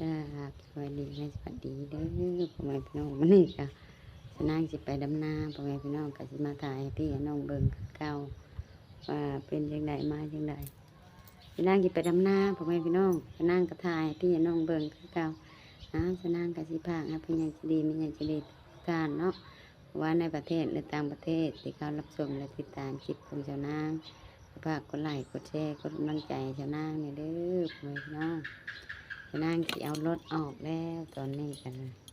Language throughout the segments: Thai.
จ้าสวัสดีให้สวัสดีเด้อพ่อแม่พี่น้องมันนี่ก็สนางสิไปดำนาพ่อแม่พี่น้องก็สิมาถ่ายให้พี่น้องเบิ่งเก่าว่าเป็นจังไดมาจังไดสนางสิไปดำนาพ่อแม่พี่น้องสนางก็ถ่ายให้พี่น้องเบิ่งเก่าอ้าวสนางก็สิพากให้พี่ยังสิดีมียังสิดีการเนาะว่าในประเทศหรือต่างประเทศที่เขารับชมและติดตามคลิปของเจ้านางฝากกดไลค์กดแชร์กดกำลังใจให้เจ้านางเนี่ยเด้อพ่อแม่พี่น้อง นั่งที่เอารถออกแล้วตอนนี้กันนะ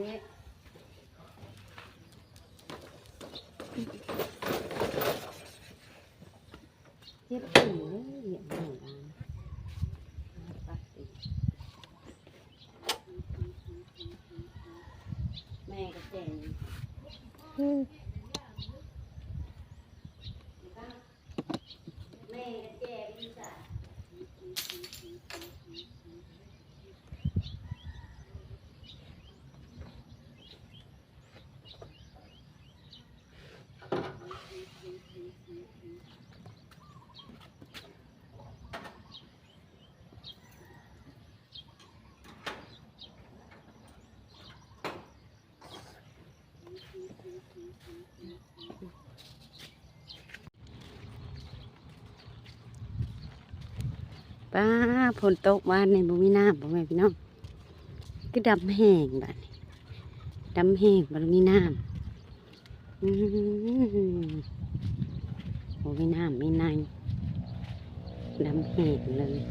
เจ็บปีเลยเหยียบหนูนะปัดติแม่ก็เจ๋ง ป้าฝนตกวานในบุมีน้ำบ่แม่พี่น้องก็ดำแห้งบัดนี้ดำแห้งบ่มีน้ำอืมบ่มีน้ำมีในดำแห้งเลย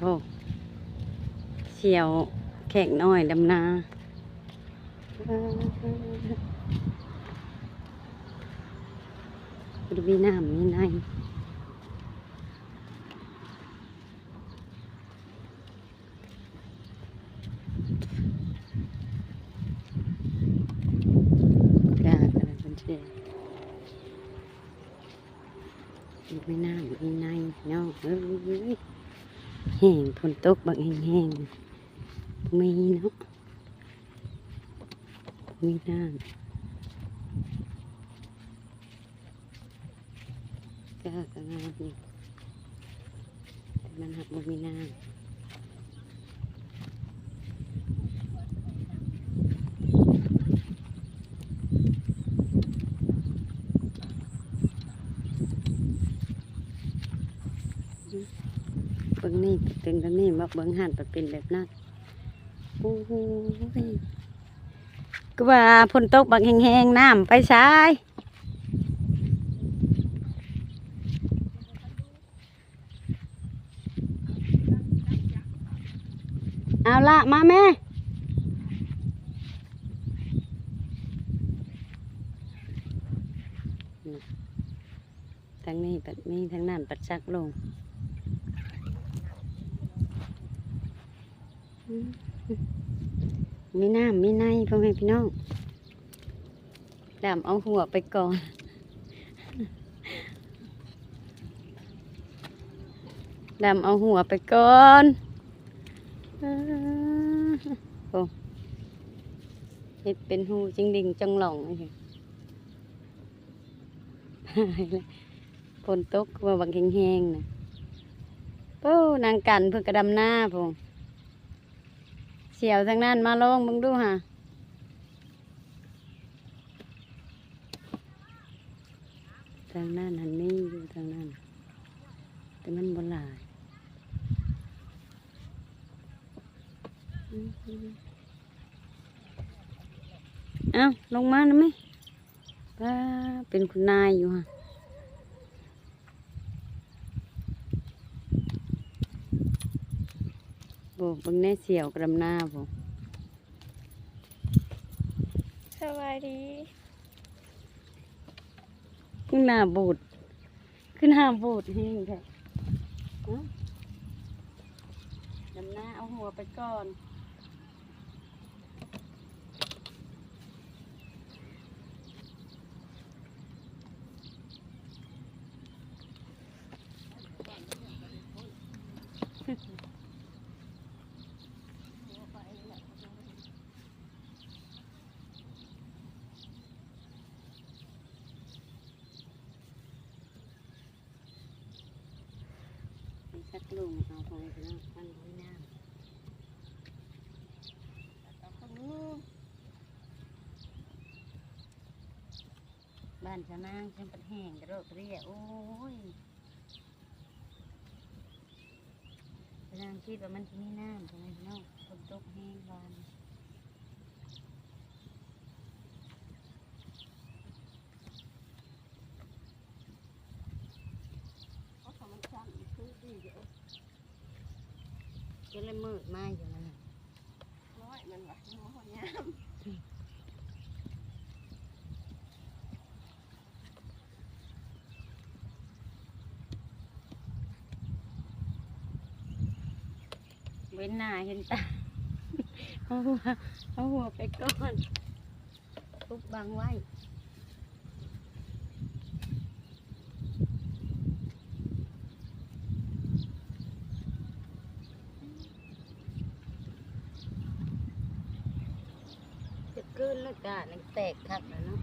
โอ้เชียวแขกน้อยดำนา ดูมีน้ำมีในกล้ากันเป็นเชื่อดูมีน้ำมีในเนาะเอ้ยแห้งฝนตกบักแห้งๆมีเนาะมีน้ำ ก็กงามอยู่แต่มันหักบ่มีน้ำเบิ่งนี่เป็นแบบนี้มักเบิ่งหันไปเป็นแบบนั้นโอ้ยก็ว่าฝนตกบักแห้งๆน้ำไปใช้ายเอาละ มาแม่ทางนี้ปัดนี้ทางนั้นปัดซักลงอืมมีน้ำมีในพ่อแม่พี่น้องดำเอาหัวไปก่อนดำเอาหัวไปก่อน โอ้เฮ็ดเป็นหูจิงดิงจังหล่องเลยฝนตกว่าบางแห้งๆนะโอ้นางกันเพื่อกระดำหน้าพงเสียวทางนั้นมาลองมึงดูฮะทางนั้นหันมีอยู่ทางนั้นแต่มันบหลายอืมเอ้าลงมาหน่อยไหมป้าเป็นคุณนายอยู่ฮะโบเบิ่งแน่เสียวกระดำหน้าบ่สวัสดีขึ้นหน้าบูดขึ้นหน้าบูดเฮงแท้ฮะดำหน้าเอาหัวไปก่อน ไปสักลุง เอาไปแล้วตั้งไว้น้าเอาคนนี้บ้านชะนางฉันเป็นแห้งกระโดดเรียโอ้ยชะนางคิดว่ามันจะมีน้ำทำไมพี่น้องฝนตกแห้งบาน เขาทำมันสั้นคือดีเดี๋ยว ก็เลยมืดมาอยู่นั่นน่ะ น้อยมันว่ะมันหัวหยาม เว้นหน้าเห็นตาเอาหัวเอาหัวไปก่อนทุบบังไว้จะกลืนแล้วกะนังแตกคักแล้วเนาะ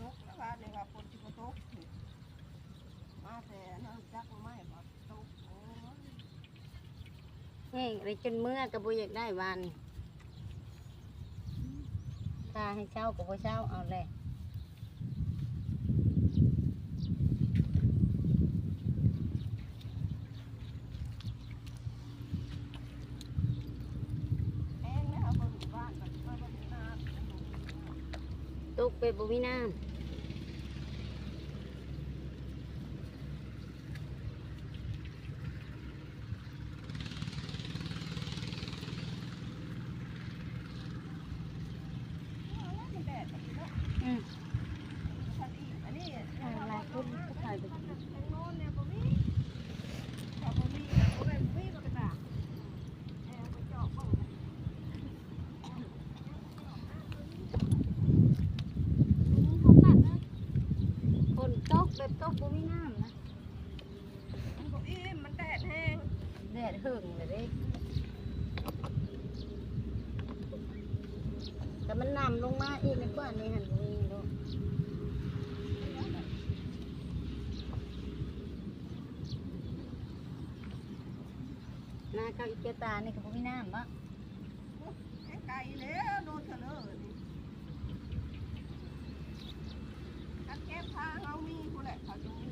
นกแล้วว่าในว่าฝนที่มาตกมาแต่นั่งจักมาไม่มาตกโอ้ย แห้งอะ ไรจนเมื่อกับบุอยากได้วันถ้าให้เช่ากับบุเช่าเอาเลยแห้งแล้วบนบ้านมันก็บนน้ำตุกไปบุมีน้มันแดดแบบนี้เนาะำอืม พันอีอันนี้ ถ่ายหลายคนก็ถ่ายไป ทางโน้นเนี่ยบ่มีถ้าบ่มีนะบ่แม่นบ่มีมันก็ตากแอร์ไปเจาะเบิ่ง คนตกแบบตกบุมีน้ำนะมันบ่อิ่มมันแดดแห้งแดดหึงเลยเด้แต่มันนำลงมาอีกในกว่านี้หันบุมีลูกหน้าเขาอีเกยตานี่กับบุมีน้ำปะไกลแล้วโดนเถลอนี่ถ้าเก็บทางเอามีผู้แหละเขาจะมี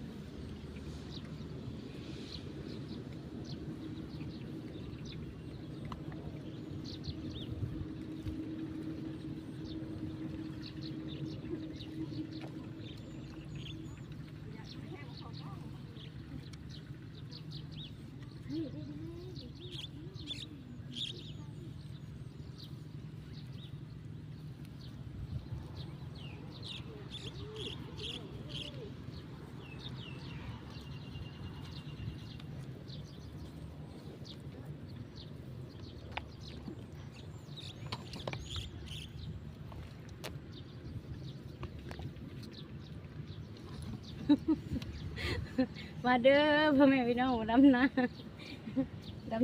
มาเด้อพ่อแม่พี่น้องนาดำนา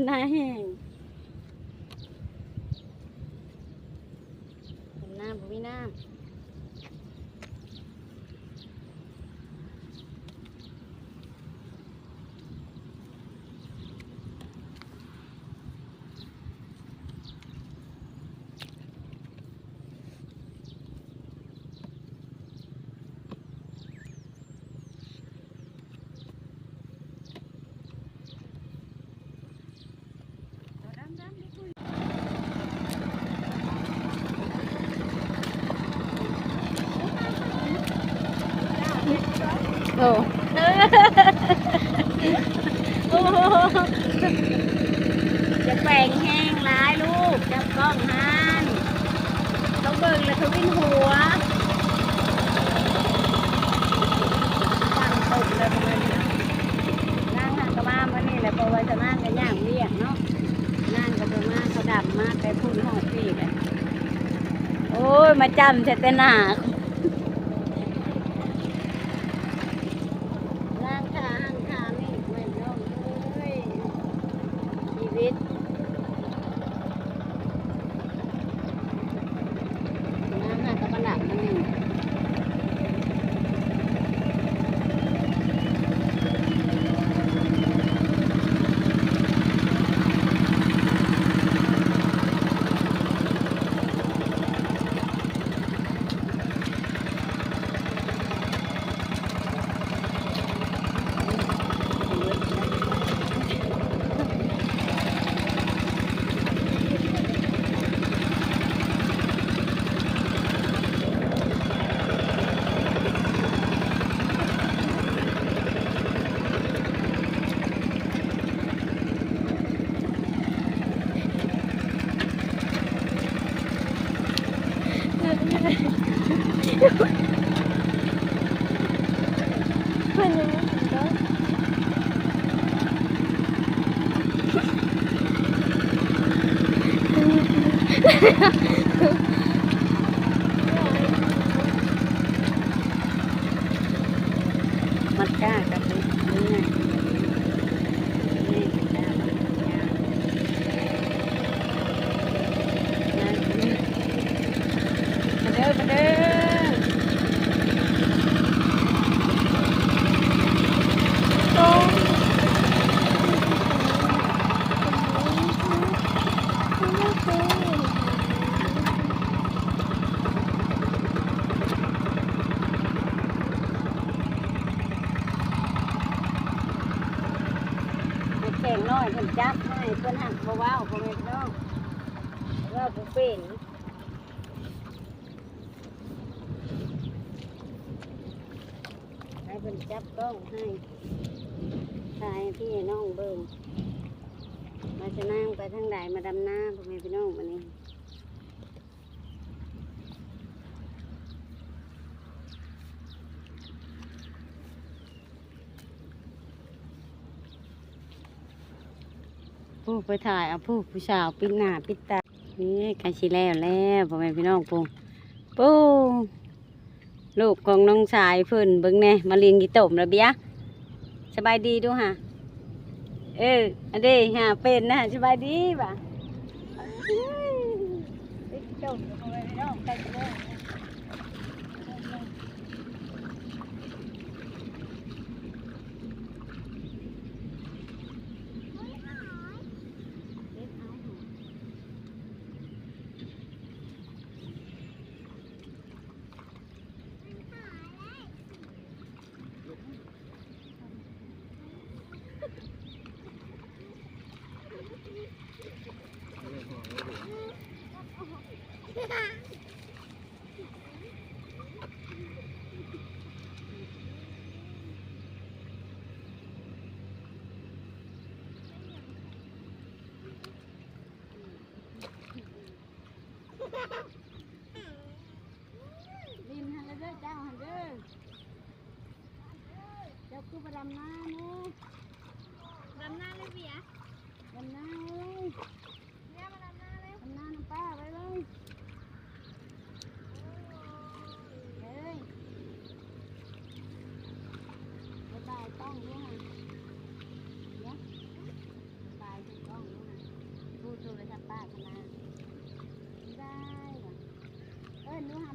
แห้ งหันต้องเบิ่งแล้วเขาวิ่งหัวตั้งตกเลยประมาณนี้เนาะนั่งหันกระมามันนี่แหละเพราะว่าจะนั่งกันย่างเรียกเนาะนั่งกับเบิ่งมาเขาดับมากไปพุ่นหอดปีกเลยโอ้ย มาจำเสร็จแต่หนา ผู้ไปถ่ายเอาผู้ผู้สาวปิดหน้าปิดตานี่กันสิแล้วแล้วพ่อแม่พี่น้องปูปูลูกของน้องชายเพิ่นเบิ่งแน่มาเลียงกี่ตมระเบียสบายดีดูฮะเอออันเด้ฮะเป็นนะสบายดีป่ะเอ้ยไปจมบพ่อแม่พี่น้องใกล้จะเลิก 哈 哈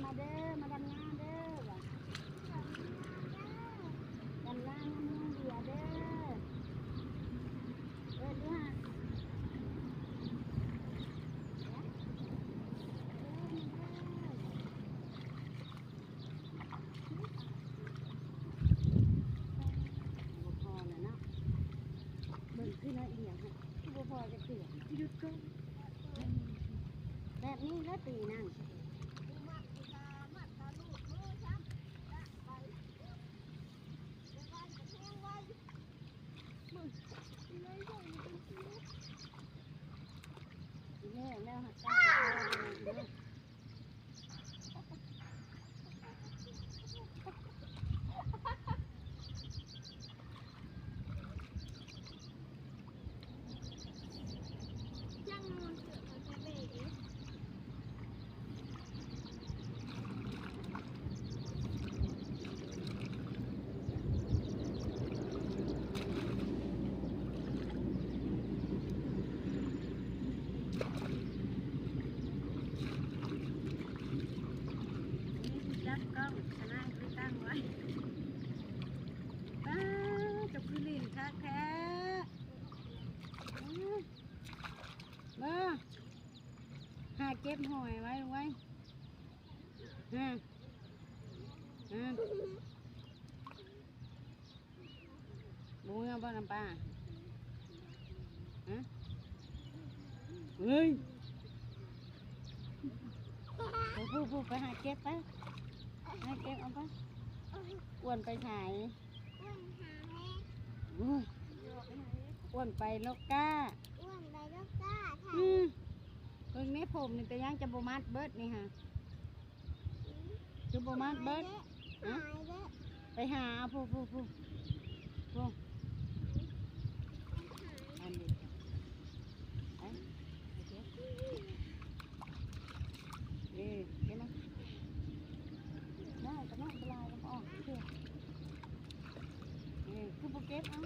ามาเด้อ มาดำน้าเด้อดำน้าน้ำมูเบียเด้อเด้อด้วเนาะเบิ่งขึ้นแล้วอีหยังฮะที่พอจะเกลือหยุดก่อนแบบนี้แล้วตีนั่ง แนวหักก้าว ช่างนอนเสือกมันจะเบรกเอง จับกล้องชนะคือตั้งไว้ป้าจะคือลินคักแท้มาหาเก็บหอยไว้ไว้ ฮะฮะบุ้งเอาบ้าน้ำปลาฮะเฮ้ยผู้ผู้ผู้ไปหาเก็บไปหาเก็บเอาไปอ้วนไปฉายอุ้ยอ้วนไปลกก้าอ้วนไปแล้วก้าถ่ายอืมเพิ่งนี้ผมนี่แต่ยังจะบมัดเบิดนี่ฮะ จะบมัดเบิดหายเด้อไปหาเอาผู้ผู้ผู้ผู้อันนี้ไปโอเคเอ๊ะเห็นไหมได้แต่ไม่เป็นไรแล้วก็ออกเชื่อเอ๊ะคือโปเก็ตเอา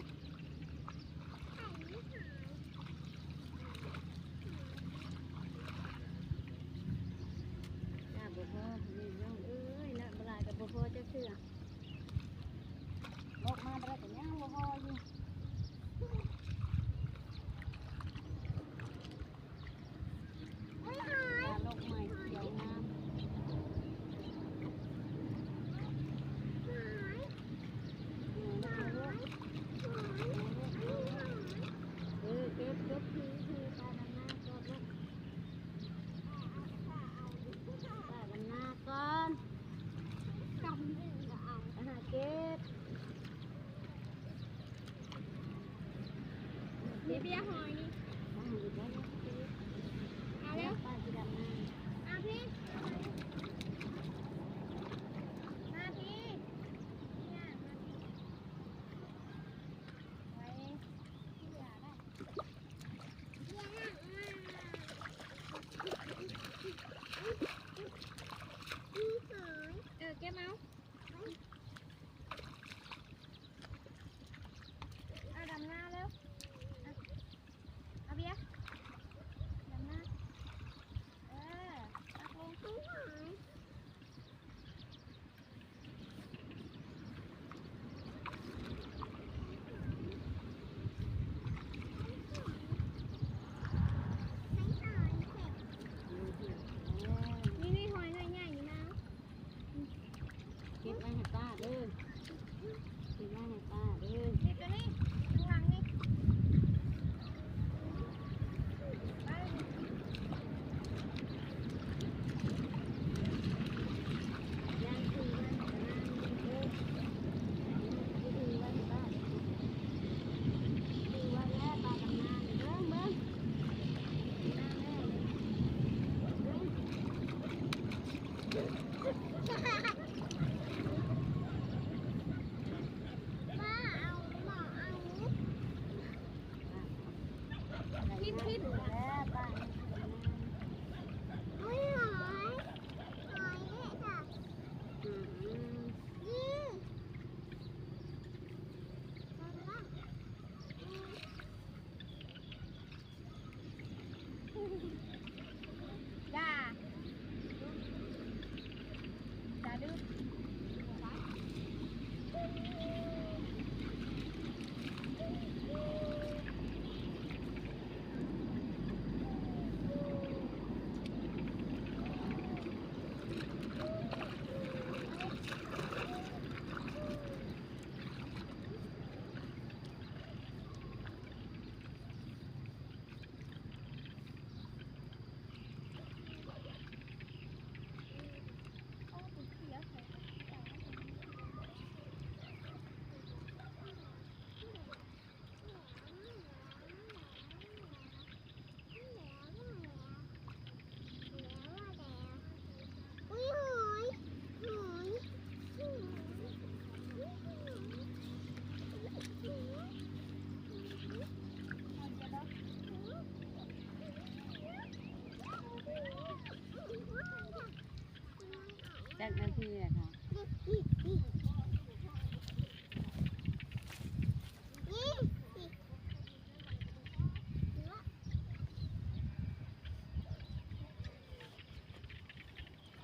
นาทีแหละค่ะ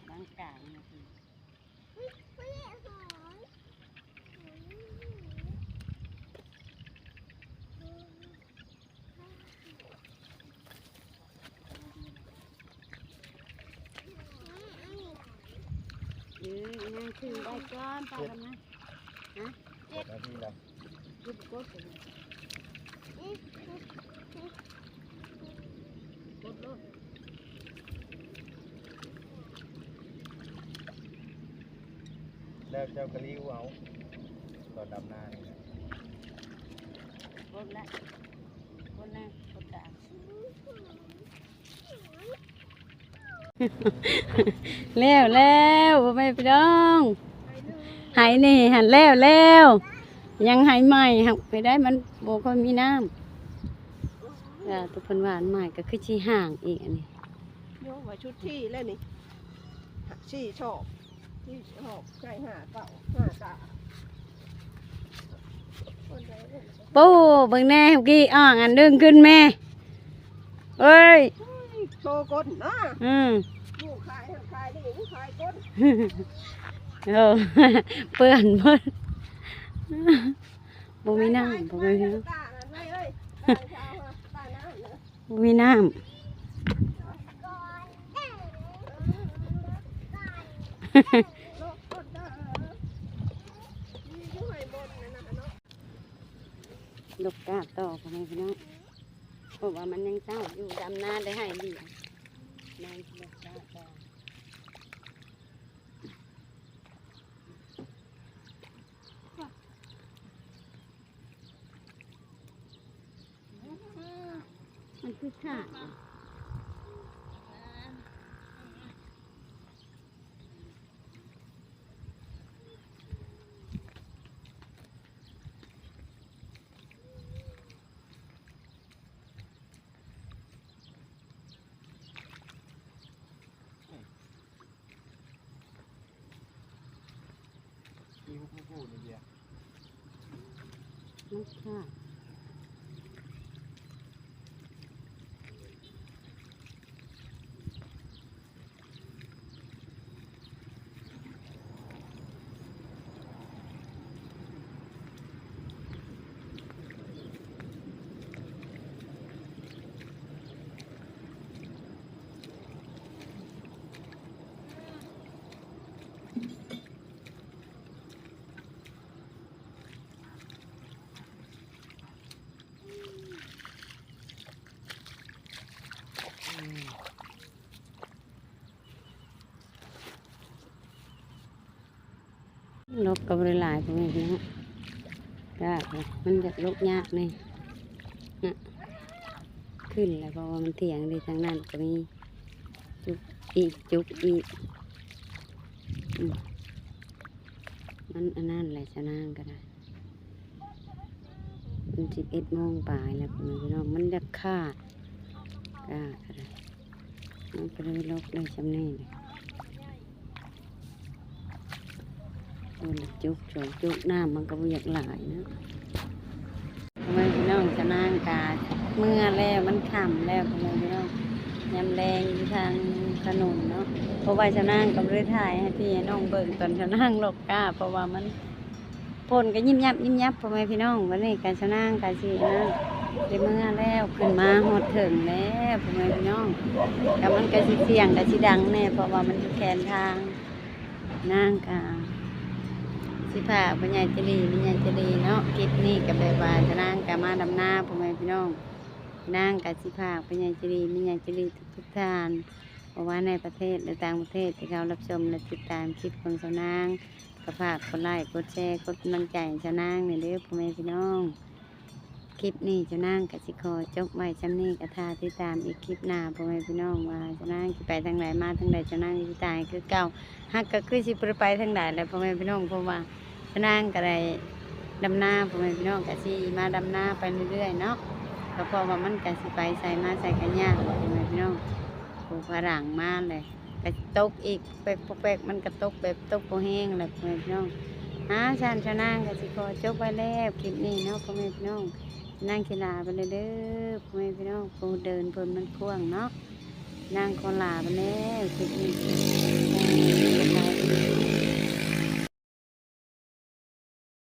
บางกลางนาที เออนั่งขึ้นได้ก้อนไปแล้วนะเจ็ดนาทีแล้วกุดกดเลยกดโลดแล้วเจ้ากะลิ้วเอาตอนดำนานี่นะกดละกดนะกดตาม แล้วแล้วบ่ไม่ไปดองหายนี่หันแล้วแล้วยังหายใหม่หักไปได้มันโบค่อยมีน้ำแล้วตัวเพันหวานใหม่ก็คือชีห่างอีกอันนี้โยกไว้ชุดที่แล้วนี่ชี่ชอบที่ชอบใช่ห้าเก่าห้าตาคนใดคนหนึ่งปูเบิ่งแน่เมื่อกี้อ่างอันดึงขึ้นแม่เอ้ย โชว์ก้นนะอืมอยู่ขายขายนี่อยู่ขายก้นเออเปื้อนเพิ่นบ่มีน้ำบ่มีน้ตานั่นไม่เอ้ยตาเช้าอะตาหน้าเนอะำบ่มีน้โลกก้นตาเออมีอยู่ให้บนนั่นน่ะเนาะำลูกกาต่อพ่อแม่พี่น้อง เพราะว่ามันยังเศร้าอยู่ดำนาได้ให้ดีนางลูกกาต่อมันคือขาด ลบกับหลายๆพวกนี้นะได้ค่ะมันจะลบยากนี่นะขึ้นแล้วเพราะว่ามันเถียงดีทางนั้นก็มีจุกอีกจุกอีกมันอันนั้นแหละชะนางก็ได้มันสิบเอ็ดโมงปลายแล้วพี่น้องมันจะขาดกล้าก็ได้มันก็เลยลบเลยจำแน่เลย โอ้ย จุกโฉกจุกน้ำมันก็บ่อยากหลายนะทำไมพี่น้องจะนั่งกาเมื่อแล้วมันค่ำแล้วทำไมพี่น้องยำแรงอยู่ทางถนนเนาะเพราะว่าจะนั่งกับเรือถ่ายให้พี่น้องเบิ่งตอนจะนั่งหลบกาเพราะว่ามันพ่นก็ยิ้มยับยิ้มยับพ่อแม่พี่น้องวันนี้การจะนั่งการสีนะได้เมื่อแล้วขึ้นมาหดถึงแล้วพ่อแม่พี่น้องแต่มันก็สิเสียงก็สิดังแน่เพราะว่ามันแขนทางนั่งกา สิพาพญายจรีพญายจรีเนาะคลิปนี้กับแบบว่าจะนั่งกับมาดำหน้าพ่อแม่พี่น้องนั่งกับสิพาพญายจรีพญายจรีทุกทุกท่านเพราะว่าในประเทศและต่างประเทศที่เขารับชมและติดตามคลิปของสาวนางก็ฝากกดไลค์กดแชร์กดกำลังใจให้สาวนางในเด้อพ่อแม่พี่น้อง คลิปนี้จะนั่งกับสิคอจบไว้จำนี้กระทาติดตามอีกคลิปหน้าพ่อแม่พี่น้องว่าจะนั่งไปทางไหนมาทางใดจะนั่งสิตายคือเก่าฮักก็คือสิบ่ไปทางใดแหล้วพ่อแม่พี่น้องเพราะว่าพนางก็ได้ดำหน้าพ่อแม่พี่น้องก็สิมาดำหน้าไปเรื่อยๆเนาะก็พราะว่ามันก็สิไปใส่มาใส่กันยากพ่อแม่พี่น้องปลูกฝรั่งมาเลยก็ตกอีกแปลกแปลกมันก็ตกแบบตกโปแห้งแหละพ่อแม่พี่น้องหาชานชานางก็สิขอจบไปแล้วคลิปนี้เนาะพ่อแม่พี่น้อง นั่งขีลาไปเลยเด้อพ่อแม่พี่น้องผู้เดินเพิ่นมันกว้างเนาะนั่งคนลาไปแล้วคลิปนี้สบา